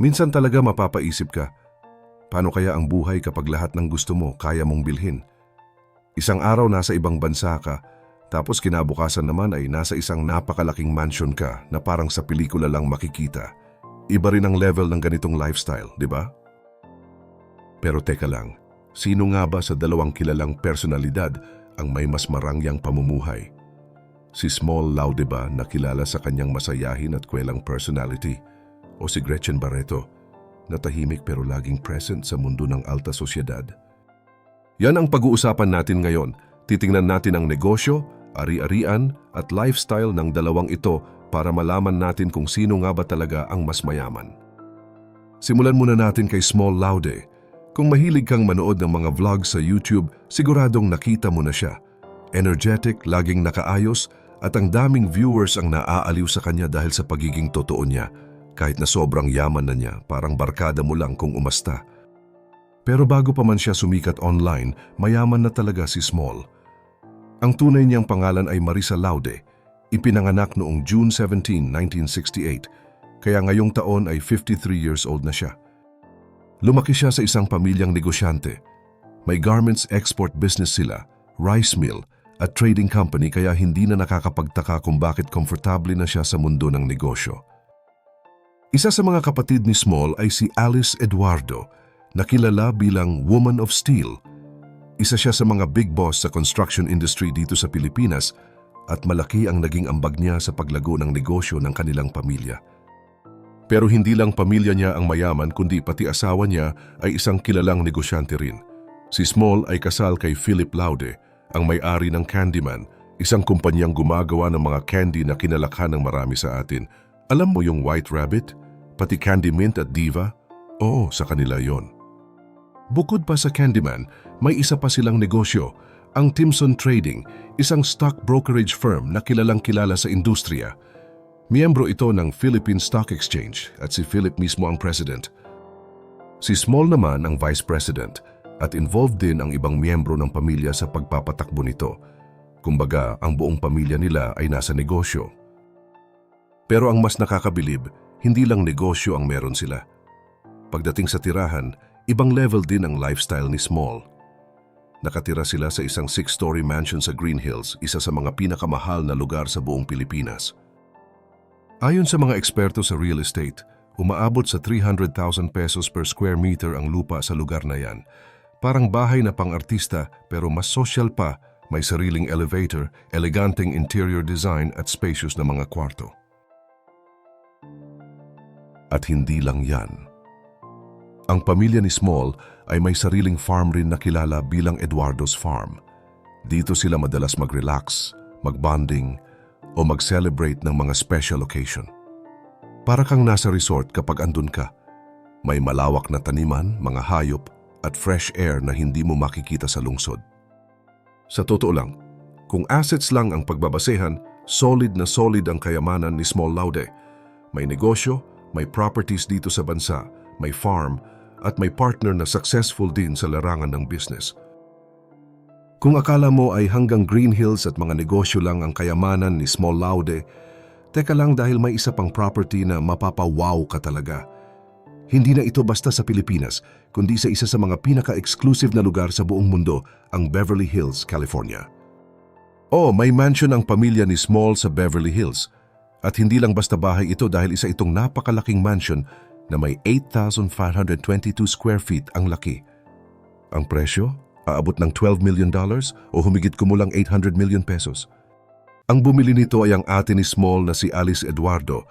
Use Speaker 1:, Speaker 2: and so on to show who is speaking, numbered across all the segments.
Speaker 1: Minsan talaga mapapaisip ka, paano kaya ang buhay kapag lahat ng gusto mo kaya mong bilhin? Isang araw nasa ibang bansa ka, tapos kinabukasan naman ay nasa isang napakalaking mansion ka na parang sa pelikula lang makikita. Iba rin ang level ng ganitong lifestyle, di ba? Pero teka lang, sino nga ba sa dalawang kilalang personalidad ang may mas marangyang pamumuhay? Si Small Laude ba na kilala sa kanyang masayahin at kwelang personality? O si Gretchen Barreto na tahimik pero laging present sa mundo ng alta sosyedad? Yan ang pag-uusapan natin ngayon. Titingnan natin ang negosyo, ari-arian at lifestyle ng dalawang ito para malaman natin kung sino nga ba talaga ang mas mayaman. Simulan muna natin kay Small Laude. Kung mahilig kang manood ng mga vlogs sa YouTube, siguradong nakita mo na siya. Energetic, laging nakaayos, at ang daming viewers ang naaaliw sa kanya dahil sa pagiging totoo niya. Kahit na sobrang yaman na niya, parang barkada mo lang kung umasta. Pero bago pa man siya sumikat online, mayaman na talaga si Small. Ang tunay niyang pangalan ay Marisa Laude. Ipinanganak noong June 17, 1968, kaya ngayong taon ay 53 years old na siya. Lumaki siya sa isang pamilyang negosyante. May garments export business sila, rice mill, at trading company kaya hindi na nakakapagtaka kung bakit komportable na siya sa mundo ng negosyo. Isa sa mga kapatid ni Small ay si Alice Eduardo, na kilala bilang Woman of Steel. Isa siya sa mga big boss sa construction industry dito sa Pilipinas at malaki ang naging ambag niya sa paglago ng negosyo ng kanilang pamilya. Pero hindi lang pamilya niya ang mayaman kundi pati asawa niya ay isang kilalang negosyante rin. Si Small ay kasal kay Philip Laude, ang may-ari ng Candyman, isang kumpanyang gumagawa ng mga candy na kinalakhan ng marami sa atin. Alam mo yung White Rabbit? Pati Candy at Diva? Oo, sa kanila yon. Bukod pa sa Candyman, may isa pa silang negosyo, ang Timson Trading, isang stock brokerage firm na kilalang kilala sa industriya. Miyembro ito ng Philippine Stock Exchange at si Philip mismo ang president. Si Small naman ang vice president at involved din ang ibang miyembro ng pamilya sa pagpapatakbo nito. Kumbaga, ang buong pamilya nila ay nasa negosyo. Pero ang mas nakakabilib, hindi lang negosyo ang meron sila. Pagdating sa tirahan, ibang level din ang lifestyle ni Small. Nakatira sila sa isang six-story mansion sa Green Hills, isa sa mga pinakamahal na lugar sa buong Pilipinas. Ayon sa mga eksperto sa real estate, umaabot sa 300,000 pesos per square meter ang lupa sa lugar na yan. Parang bahay na pang-artista pero mas social pa, may sariling elevator, eleganteng interior design at spacious na mga kwarto. At hindi lang yan. Ang pamilya ni Small ay may sariling farm rin na kilala bilang Eduardo's Farm. Dito sila madalas mag-relax, mag-bonding, o mag-celebrate ng mga special occasion. Para kang nasa resort kapag andun ka. May malawak na taniman, mga hayop, at fresh air na hindi mo makikita sa lungsod. Sa totoo lang, kung assets lang ang pagbabasehan, solid na solid ang kayamanan ni Small Laude. May negosyo, may properties dito sa bansa, may farm, at may partner na successful din sa larangan ng business. Kung akala mo ay hanggang Green Hills at mga negosyo lang ang kayamanan ni Small Laude, teka lang dahil may isa pang property na mapapawaw ka talaga. Hindi na ito basta sa Pilipinas, kundi sa isa sa mga pinaka-exclusive na lugar sa buong mundo, ang Beverly Hills, California. Oh, may mansion ang pamilya ni Small sa Beverly Hills. At hindi lang basta bahay ito dahil isa itong napakalaking mansion na may 8,522 square feet ang laki. Ang presyo? Aabot ng 12 million dollars o humigit kumulang 800 million pesos. Ang bumili nito ay ang ate ni Small na si Alice Eduardo,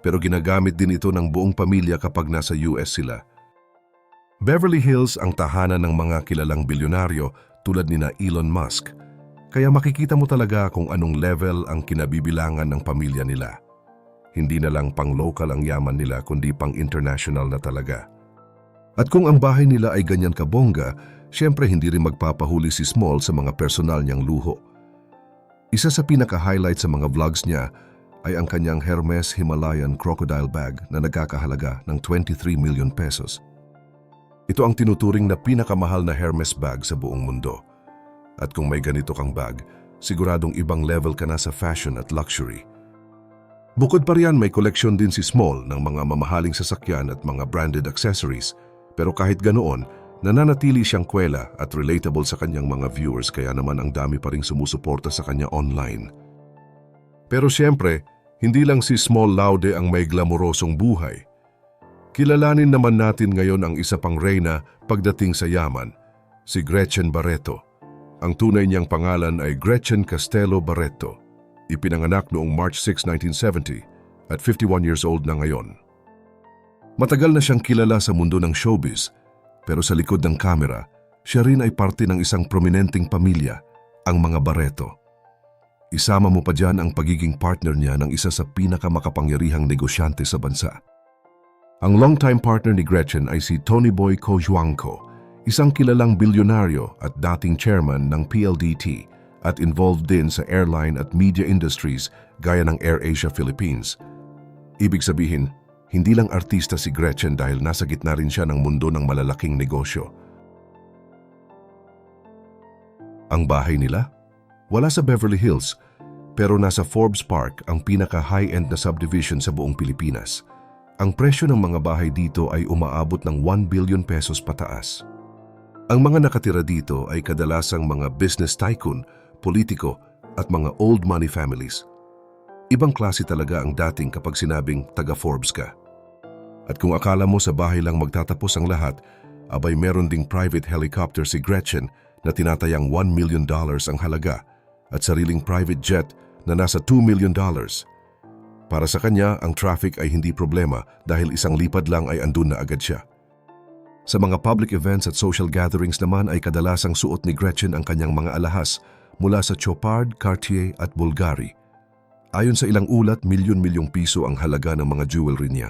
Speaker 1: pero ginagamit din ito ng buong pamilya kapag nasa US sila. Beverly Hills ang tahanan ng mga kilalang bilyonaryo tulad ni na Elon Musk, kaya makikita mo talaga kung anong level ang kinabibilangan ng pamilya nila. Hindi na lang pang local ang yaman nila kundi pang international na talaga. At kung ang bahay nila ay ganyan kabongga, syempre hindi rin magpapahuli si Small sa mga personal niyang luho. Isa sa pinaka-highlight sa mga vlogs niya ay ang kanyang Hermes Himalayan crocodile bag na nagkakahalaga ng 23 million pesos. Ito ang tinuturing na pinakamahal na Hermes bag sa buong mundo. At kung may ganito kang bag, siguradong ibang level ka na sa fashion at luxury. Bukod pa riyan, may koleksyon din si Small ng mga mamahaling sasakyan at mga branded accessories. Pero kahit ganoon, nananatili siyang kwela at relatable sa kanyang mga viewers kaya naman ang dami pa ring sumusuporta sa kanya online. Pero siyempre, hindi lang si Small Laude ang may glamorosong buhay. Kilalanin naman natin ngayon ang isa pang reyna pagdating sa yaman, si Gretchen Barreto. Ang tunay niyang pangalan ay Gretchen Castelo Barreto. Ipinanganak noong March 6, 1970 at 51 years old na ngayon. Matagal na siyang kilala sa mundo ng showbiz, pero sa likod ng kamera, siya rin ay parte ng isang prominenteng pamilya, ang mga Barreto. Isama mo pa dyan ang pagiging partner niya ng isa sa pinakamakapangyarihang negosyante sa bansa. Ang longtime partner ni Gretchen ay si Tony Boy Cojuangco, isang kilalang bilyonaryo at dating chairman ng PLDT at involved din sa airline at media industries gaya ng AirAsia Philippines. Ibig sabihin, hindi lang artista si Gretchen dahil nasa gitna rin siya ng mundo ng malalaking negosyo. Ang bahay nila? Wala sa Beverly Hills, pero nasa Forbes Park ang pinaka-high-end na subdivision sa buong Pilipinas. Ang presyo ng mga bahay dito ay umaabot ng 1 billion pesos pataas. Ang mga nakatira dito ay kadalasang mga business tycoon, politiko at mga old money families. Ibang klase talaga ang dating kapag sinabing taga-Forbes ka. At kung akala mo sa bahay lang magtatapos ang lahat, abay meron ding private helicopter si Gretchen na tinatayang 1 million dollars ang halaga at sariling private jet na nasa 2 million dollars. Para sa kanya, ang traffic ay hindi problema dahil isang lipad lang ay andun na agad siya. Sa mga public events at social gatherings naman ay kadalasang suot ni Gretchen ang kanyang mga alahas mula sa Chopard, Cartier at Bulgari. Ayon sa ilang ulat, milyon-milyong piso ang halaga ng mga jewelry niya.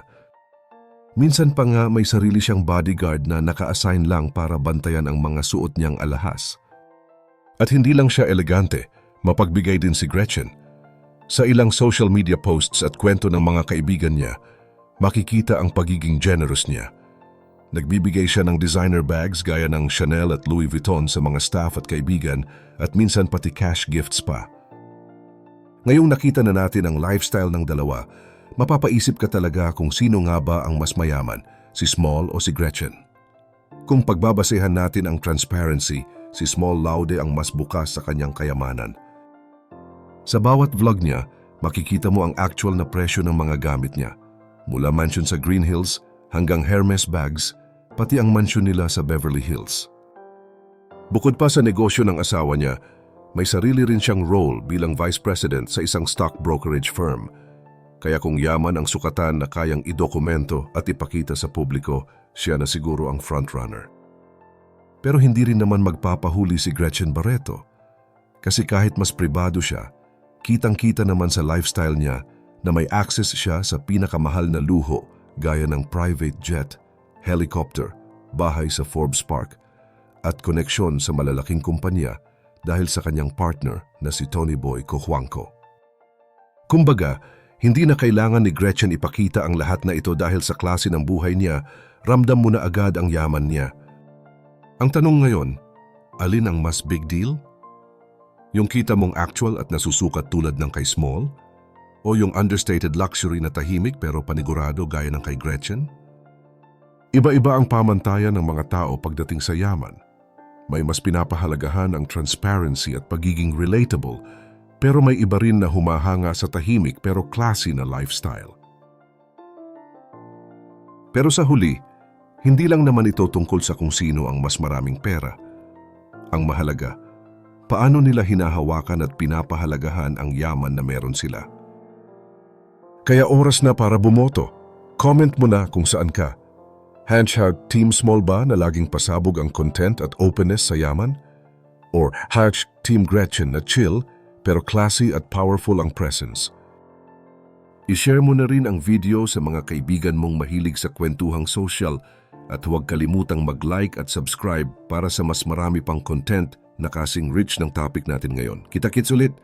Speaker 1: Minsan pa nga may sarili siyang bodyguard na naka-assign lang para bantayan ang mga suot niyang alahas. At hindi lang siya elegante, mapagbigay din si Gretchen. Sa ilang social media posts at kwento ng mga kaibigan niya, makikita ang pagiging generous niya. Nagbibigay siya ng designer bags gaya ng Chanel at Louis Vuitton sa mga staff at kaibigan at minsan pati cash gifts pa. Ngayong nakita na natin ang lifestyle ng dalawa, mapapaisip ka talaga kung sino nga ba ang mas mayaman, si Small o si Gretchen. Kung pagbabasehan natin ang transparency, si Small Laude ang mas bukas sa kanyang kayamanan. Sa bawat vlog niya, makikita mo ang actual na presyo ng mga gamit niya. Mula mansion sa Green Hills hanggang Hermes bags, pati ang mansion nila sa Beverly Hills. Bukod pa sa negosyo ng asawa niya, may sarili rin siyang role bilang vice president sa isang stock brokerage firm. Kaya kung yaman ang sukatan na kayang idokumento at ipakita sa publiko, siya na siguro ang frontrunner. Pero hindi rin naman magpapahuli si Gretchen Barreto. Kasi kahit mas pribado siya, kitang-kita naman sa lifestyle niya na may access siya sa pinakamahal na luho gaya ng private jet, helicopter, bahay sa Forbes Park, at koneksyon sa malalaking kumpanya dahil sa kanyang partner na si Tony Boy Cojuangco. Kumbaga, hindi na kailangan ni Gretchen ipakita ang lahat na ito dahil sa klase ng buhay niya, ramdam mo na agad ang yaman niya. Ang tanong ngayon, alin ang mas big deal? Yung kita mong actual at nasusukat tulad ng kay Small? O yung understated luxury na tahimik pero panigurado gaya ng kay Gretchen? Iba-iba ang pamantayan ng mga tao pagdating sa yaman. May mas pinapahalagahan ang transparency at pagiging relatable, pero may iba rin na humahanga sa tahimik pero classy na lifestyle. Pero sa huli, hindi lang naman ito tungkol sa kung sino ang mas maraming pera. Ang mahalaga, paano nila hinahawakan at pinapahalagahan ang yaman na meron sila. Kaya oras na para bumoto. Comment mo na kung saan ka. Hashtag Team Small ba na laging pasabog ang content at openness sa yaman? Or hashtag Team Gretchen na chill pero classy at powerful ang presence? I-share mo na rin ang video sa mga kaibigan mong mahilig sa kwentuhang social at huwag kalimutang mag-like at subscribe para sa mas marami pang content na kasing rich ng topic natin ngayon. Kita-kits ulit!